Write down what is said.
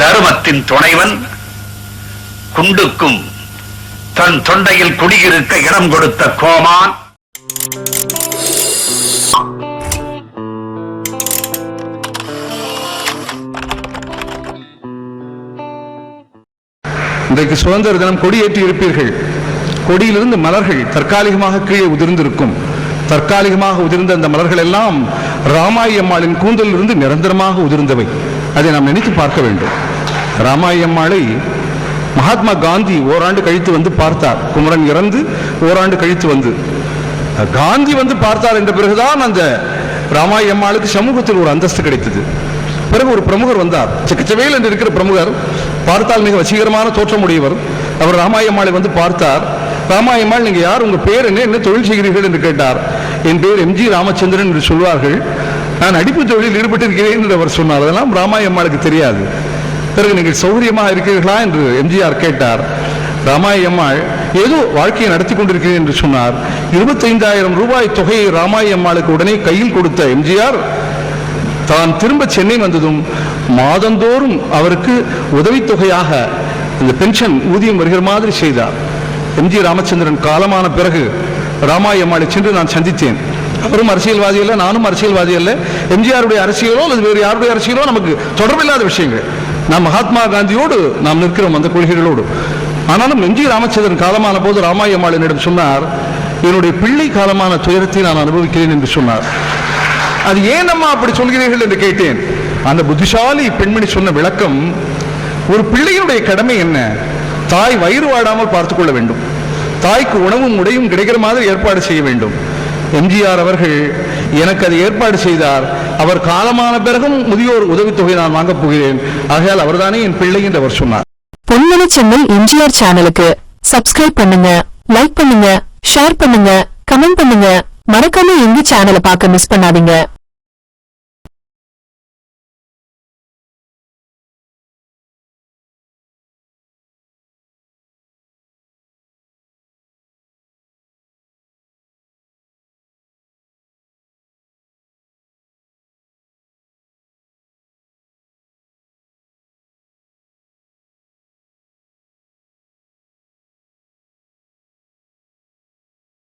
தருமத்தின் துணைவன் குண்டுக்கும் தன் தொண்டையில் குடியிருக்க இடம் கொடுத்த கோமான். இன்றைக்கு சுதந்திர தினம் கொடியேற்றி இருப்பீர்கள். கொடியிலிருந்து மலர்கள் தற்காலிகமாக கீழே உதிர்ந்திருக்கும். தற்காலிகமாக உதிர்ந்த அந்த மலர்கள் எல்லாம் ராமாயம்மாளின் கூந்தலிலிருந்து நிரந்தரமாக உதிர்ந்தவை. அதை நாம் நினைத்து பார்க்க வேண்டும். ராமாயம்மாளை மகாத்மா காந்தி ஓராண்டு கழித்து வந்து பார்த்தார். குமரன் இறந்து ஓராண்டு கழித்து வந்து. காந்தி வந்து பார்த்தார் என்ற பிறகுதான் அந்த ராமாயம்மாளுக்கு சமூகத்தில் ஒரு அந்தஸ்து கிடைத்தது. பிறகு ஒரு பிரமுகர் வந்தார். சிக்கச்சவேல் என்று இருக்கிற பிரமுகர் பார்த்தால் மிக வசீகரமான தோற்றமுடையவர். அவர் ராமாயம்மாளை வந்து பார்த்தார். ராமாயம்மாள் நீங்கள் யார் உங்கள் பேர் என்ன என்ன தொழில் செய்கிறீர்கள் என்று கேட்டார். என் பேர் எம்ஜி ராமச்சந்திரன் என்று சொல்வார்கள். நான் அடிப்பு தொழிலில் ஈடுபட்டிருக்கிறேன் என்று அவர் சொன்னார். அதெல்லாம் ராமாயம்மாளுக்கு தெரியாது. பிறகு நீங்கள் சௌகரியமாக இருக்கிறீர்களா என்று எம்ஜிஆர் கேட்டார். ராமாயம்மாள் ஏதோ வாழ்க்கையை நடத்தி கொண்டிருக்கிறேன் என்று சொன்னார். இருபத்தைந்தாயிரம் ரூபாய் தொகையை ராமாயம்மாளுக்கு உடனே கையில் கொடுத்த எம்ஜிஆர் தான் திரும்ப சென்னை வந்ததும் மாதந்தோறும் அவருக்கு உதவித்தொகையாக இந்த பென்ஷன் ஊதியம் வருகிற மாதிரி செய்தார். எம்ஜி ராமச்சந்திரன் காலமான பிறகு ராமாயம்மாளை சென்று நான் சந்தித்தேன். அவரும் அரசியல்வாதி இல்லை நானும் அரசியல்வாதி இல்லை எம்ஜிஆருடைய அரசியலோ அல்லது வேறு யாருடைய அரசியலோ நமக்கு தொடர்பில்லாத விஷயங்கள். நாம் மகாத்மா காந்தியோடு நாம் நிற்கிறோம் அந்த கொள்கைகளோடு. ஆனாலும் எம்ஜி ராமச்சந்திரன் காலமான போது ராமாயம்மாள் என்னிடம் சொன்னார் என்னுடைய பிள்ளை காலமான துயரத்தை நான் அனுபவிக்கிறேன் என்று சொன்னார். அது ஏன் அம்மா அப்படி சொல்கிறீர்கள்? என்று கேட்டேன். அந்த புத்திசாலி பெண்மணி சொன்ன விளக்கம் ஒரு பிள்ளையினுடைய கடமை என்ன? தாய் வயிறு வாடாமல் பார்த்துக் கொள்ள வேண்டும். தாய்க்கு உணவும் உடையும் கிடைக்கிற மாதிரி ஏற்பாடு செய்ய வேண்டும். எம்ஜிஆர் அவர்கள் எனக்கு அதை ஏற்பாடு செய்தார். அவர் காலமான பிறகும் முதியோர் உதவித்தொகை நான் வாங்கப் போகிறேன். ஆகையால் அவர்தானே என் பிள்ளை என்று அவர் சொன்னார். பொன்மணி சென்னை எம்ஜிஆர் சேனலுக்கு சப்ஸ்கிரைப் பண்ணுங்க லைக் பண்ணுங்க ஷேர் பண்ணுங்க கமெண்ட் பண்ணுங்க. மறக்காம எங்க சேனலை பார்க்க மிஸ் பண்ணாதீங்க.